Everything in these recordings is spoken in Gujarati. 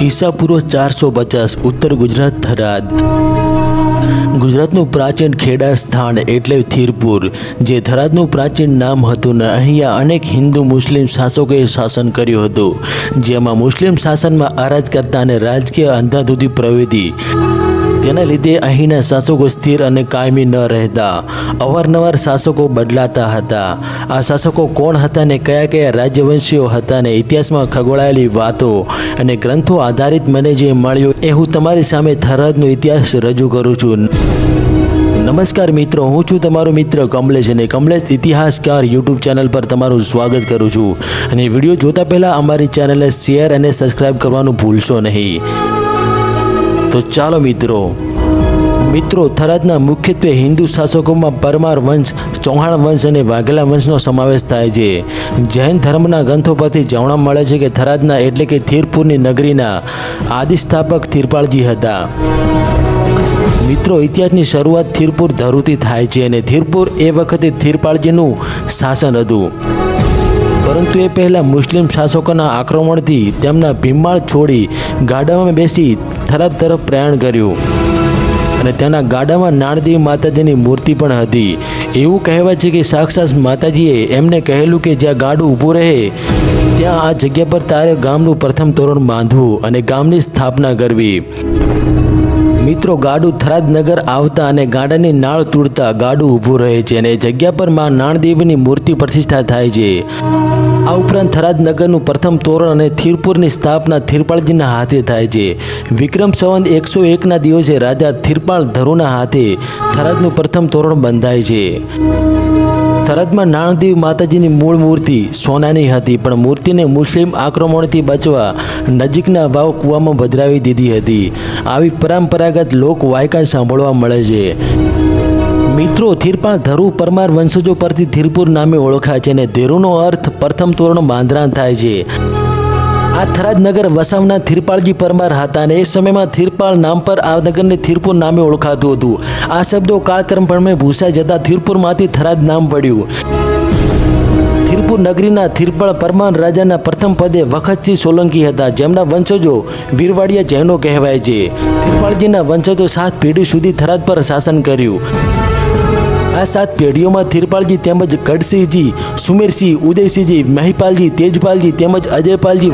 ઈસાપૂર્વ ચારસો પચાસ, ઉત્તર ગુજરાત થરાદ. ગુજરાતનું પ્રાચીન ખેડા સ્થાન એટલે થીરપુર, જે થરાદનું પ્રાચીન નામ હતું ને અહીંયા અનેક હિન્દુ મુસ્લિમ શાસકોએ શાસન કર્યું હતું. જેમાં મુસ્લિમ શાસનમાં અરાજકતા અને રાજકીય અંધાધૂધી પ્રવૃત્તિ તેના લીધે અહીંના શાસકો સ્થિર અને કાયમી ન રહેતા. અવારનવાર શાસકો બદલાતા હતા. આ શાસકો કોણ હતા ને કયા કયા રાજ્યવંશીઓ હતા ને ઇતિહાસમાં ખગોળાયેલી વાતો અને ગ્રંથો આધારિત મને જે મળ્યું એ હું તમારી સામે થરાદનો ઇતિહાસ રજૂ કરું છું. નમસ્કાર મિત્રો, હું છું તમારો મિત્ર કમલેશ અને કમલેશ ઇતિહાસકાર યુટ્યુબ ચેનલ પર તમારું સ્વાગત કરું છું. અને વીડિયો જોતા પહેલાં અમારી ચેનલને શેર અને સબસ્ક્રાઇબ કરવાનું ભૂલશો નહીં. તો ચાલો મિત્રો. મિત્રો, થરાદના મુખ્યત્વે હિન્દુ શાસકોમાં પરમાર વંશ, ચૌહાણ વંશ અને વાઘેલા વંશનો સમાવેશ થાય છે. જૈન ધર્મના ગ્રંથો પરથી જાણવા મળે છે કે થરાદના એટલે કે થીરપુરની નગરીના આદિસ્થાપક થીરપાળજી હતા. મિત્રો, ઇતિહાસની શરૂઆત થીરપુર ધરુથી થાય છે અને થીરપુર એ વખતે થીરપાળજીનું શાસન હતું. પરંતુ એ પહેલાં મુસ્લિમ શાસકોના આક્રમણથી તેમના ભીમાળ છોડી ગાડામાં બેસી થરાદ તરફ પ્રયાણ કર્યું. અને તેના ગાડામાં નાણદેવી માતાજીની મૂર્તિ પણ હતી. એવું કહેવાય છે કે સાક્ષાત માતાજીએ એમને કહેલું કે જ્યાં ગાડું ઊભું રહે, ત્યાં આ જગ્યા પર તારે ગામનું પ્રથમ તોરણ બાંધવું અને ગામની સ્થાપના કરવી. મિત્રો, ગાડું થરાદ નગર આવતા અને ગાડાની નાળ તૂટતા ગાડું ઊભું રહે છે અને જગ્યા પરમાં નાણદેવીની મૂર્તિ પ્રતિષ્ઠા થાય છે. આ ઉપરાંત થરાદ નગરનું પ્રથમ તોરણ અને થીરપુરની સ્થાપના થીરપાળજીના હાથે થાય છે. વિક્રમ સંવંત એકસો એકના દિવસે રાજા થીરપાળ ધરુના હાથે થરાદનું પ્રથમ તોરણ બંધાય છે. થરાદમાં નાણદેવ માતાજીની મૂળ મૂર્તિ સોનાની હતી, પણ મૂર્તિને મુસ્લિમ આક્રમણથી બચવા નજીકના વાવ કૂવામાં ભદરાવી દીધી હતી. આવી પરંપરાગત લોક વાયકા સાંભળવા મળે છે. મિત્રો થીરપાળ ધરુ પરમાર વંશજો પરથી ધીરપુર નામે ઓળખાય છે અને ધેરુનો અર્થ પ્રથમ તોરણ બાંધરાણ થાય છે. આ થરાદનગર વસાવના થિરપાળજી પરમાર હતા અને એ સમયમાં થિરપાળ નામ પર આ નગરને થિરપુર નામે ઓળખાતું હતું. આ શબ્દો કાળક્રમ પ્રમાણે ભૂસાઈ જતા થિરપુરમાંથી થરાદ નામ પડ્યું. થિરપુર નગરીના થિરપાળ પરમાર રાજાના પ્રથમ પદે વખતસિંહ સોલંકી હતા, જેમના વંશજો વીરવાડિયા જૈનો કહેવાય છે. થિરપાળજીના વંશજો સાત પેઢી સુધી થરાદ પર શાસન કર્યું. આ સાત પેઢીઓમાં થિરપાલજી તેમજ ગઢસિંહજી, સુમેરસિંહ, ઉદયસિંહજી, મહિપાલજી, તેજપાલજી તેમજ અજયપાલજી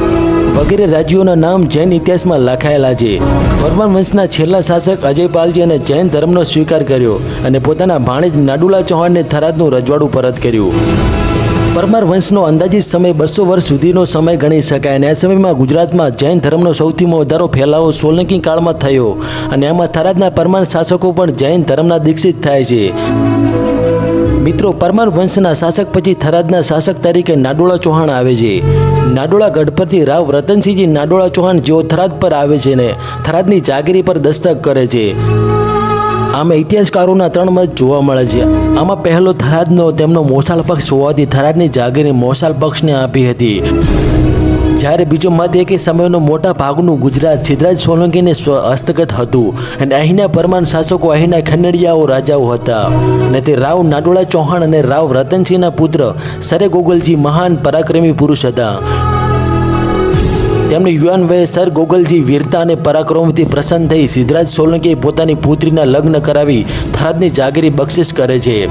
વગેરે રાજ્યોના નામ જૈન ઇતિહાસમાં લખાયેલા છે. વર્મન વંશના છેલ્લા શાસક અજયપાલજી અને જૈન ધર્મનો સ્વીકાર કર્યો અને પોતાના ભાણેજ નાડુલા ચૌહાણને થરાદનું રજવાડું પરત કર્યું. પરમાર વંશનો અંદાજિત સમય બસો વર્ષ સુધીનો સમય ગણી શકાય અને આ સમયમાં ગુજરાતમાં જૈન ધર્મનો સૌથી વધારો ફેલાવો સોલંકી કાળમાં થયો અને એમાં થરાદના પરમાર શાસકો પણ જૈન ધર્મના દીક્ષિત થાય છે. મિત્રો, પરમાર વંશના શાસક પછી થરાદના શાસક તરીકે નાડોળા ચૌહાણ આવે છે. નાડોળા ગઢ પરથી રાવ રતનસિંહજી નાડોળા ચૌહાણ જેઓ થરાદ પર આવે છે ને થરાદની જાગીરી પર દસ્તક કરે છે. આમાં ઇતિહાસકારોના ત્રણ મત જોવા મળે છે. આમાં પહેલો થરાદનો, તેમનો મોસાળ પક્ષ હોવાથી થરાદની જાગીરી મોસાળ પક્ષને આપી હતી. જ્યારે બીજો મત એ કે સમયનો મોટા ભાગનું ગુજરાત સિદ્ધરાજ સોલંકીને હસ્તગત હતું અને અહીંના પરમાન શાસકો અહીંના ખંડડિયાઓ રાજાઓ હતા. અને તે રાવ નાડોળા ચૌહાણ અને રાવ રતનસિંહના પુત્ર સરે ગોગલજી મહાન પરાક્રમી પુરુષ હતા. તેમણે યુવાન વયે સર ગોગલજી વીરતા અને પરાક્રમથી પ્રસન્ન થઈ સિદ્ધરાજ સોલંકીએ પોતાની પુત્રીના લગ્ન કરાવી થરાદની જાગીરી બક્ષિસ કરે છે.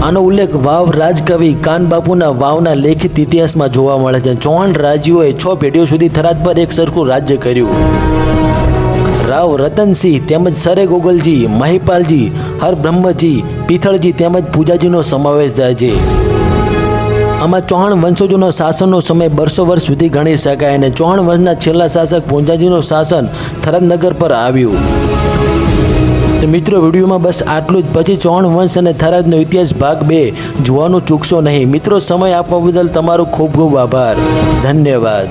આનો ઉલ્લેખ વાવ રાજકવિ કાનબાપુના વાવના લેખિત ઇતિહાસમાં જોવા મળે છે. ચૌહાણ રાજ્યોએ છ પેઢીઓ સુધી થરાદ પર એક સરખું રાજ્ય કર્યું. રાવ રતનસિંહ તેમજ સરે ગોગલજી, મહિપાલજી, હરબ્રહ્મજી, પિથળજી તેમજ પૂજાજીનો સમાવેશ થાય છે. આમાં ચૌહાણ વંશજોનો શાસનનો સમય બરસો વર્ષ સુધી ગણી શકાય અને ચૌહાણ વંશના છેલ્લા શાસક પૂંજાજીનું શાસન થરાદ પર આવ્યું. તો મિત્રો, વિડીયોમાં બસ આટલું જ. પછી ચૌહાણ વંશ અને થરાદનો ઇતિહાસ ભાગ બે જોવાનું ચૂકશો નહીં. મિત્રો, સમય આપવા બદલ તમારો ખૂબ ખૂબ આભાર. ધન્યવાદ.